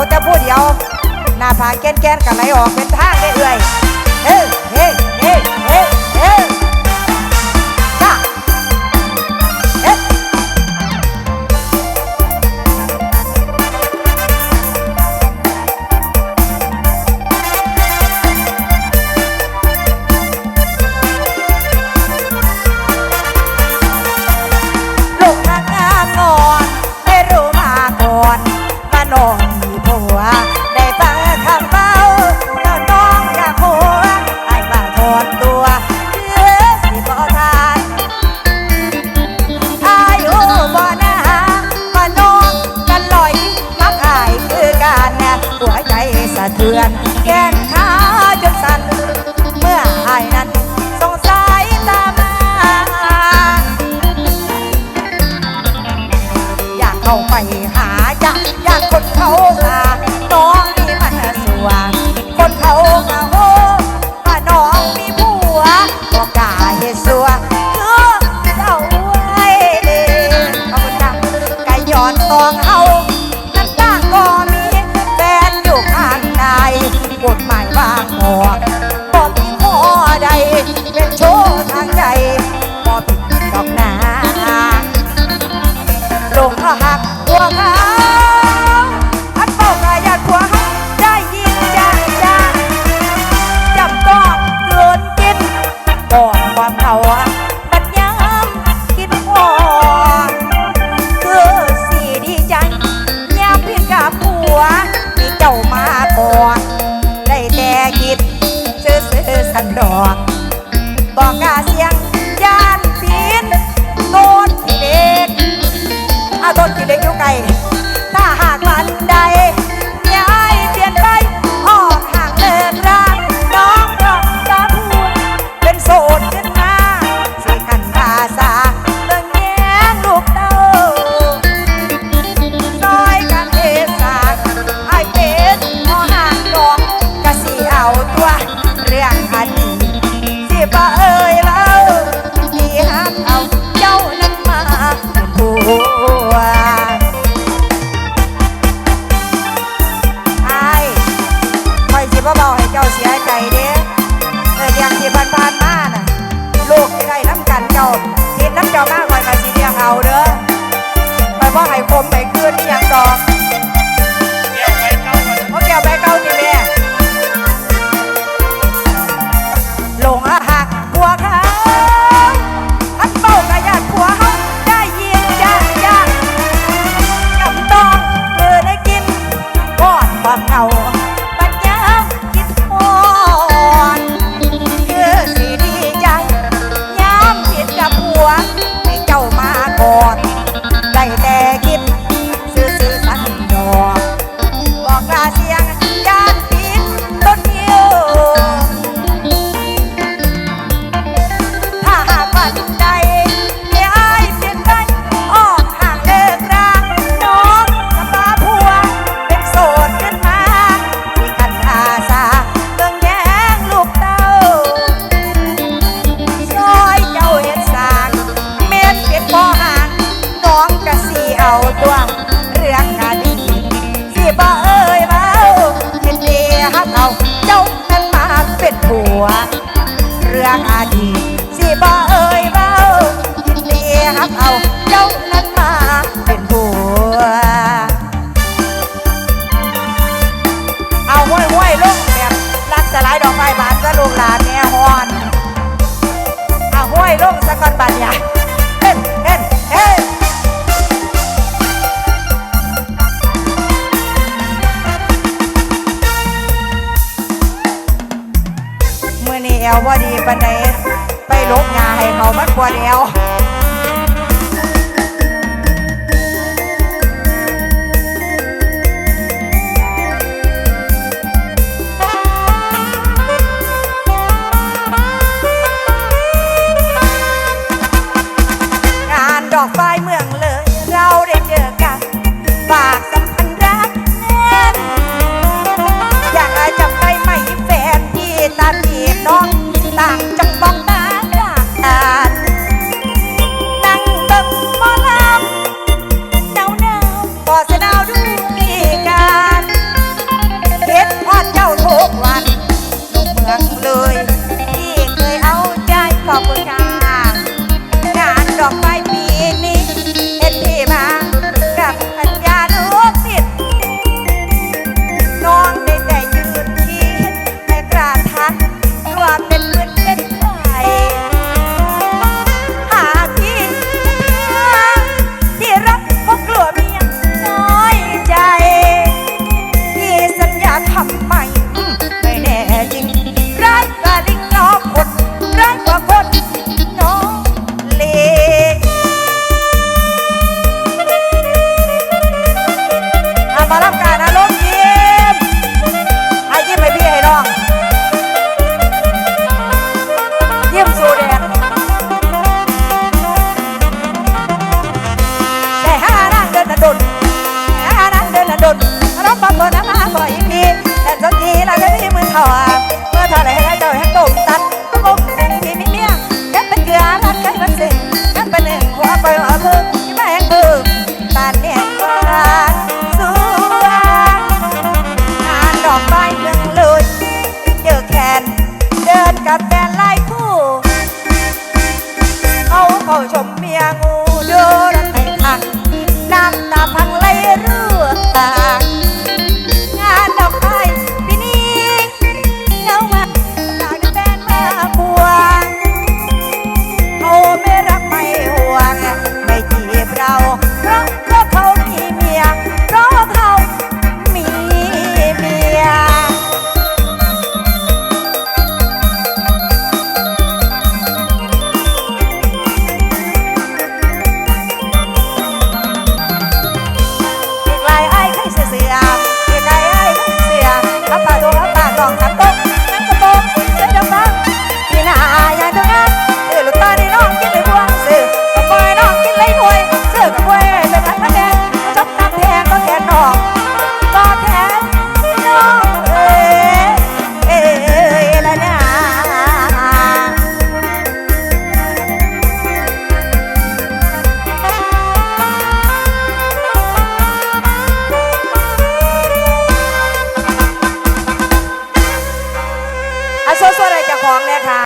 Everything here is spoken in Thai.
าจะพูดเดียว หน้าผากแก้นๆกับไหนออกเป็นทางได้เอื่อยเฮ้ เพื่อน เลี้ยงย่านปีนต้นขี้เหล็กอาต้นขี้เหล็กอยู่ไกลถ้าหากวันใดย้ายเปลี่ยนไปออกห่างเลิกร่างน้องรอสาพูนเป็นโสดขึ้นมาสิกันภาษาเบิ่งแย้งลูกเต้าซอยกันเทศาไอเป็นพอหางดอกกสิเอาตัว เรื่งอันนี้สิบ่เอ่ย สลายดอกไม้บานสลูกหลานแม่ฮวนอาห้วยลงสะก่อนบานใหญ่เฮ้นเฮ้นเฮ้นเมื่อนี้อว่าดีปันไหนไปลบงาให้เขามันปวดแอว งูโยรักให้ทังน้ำตาพังไหลรื่อ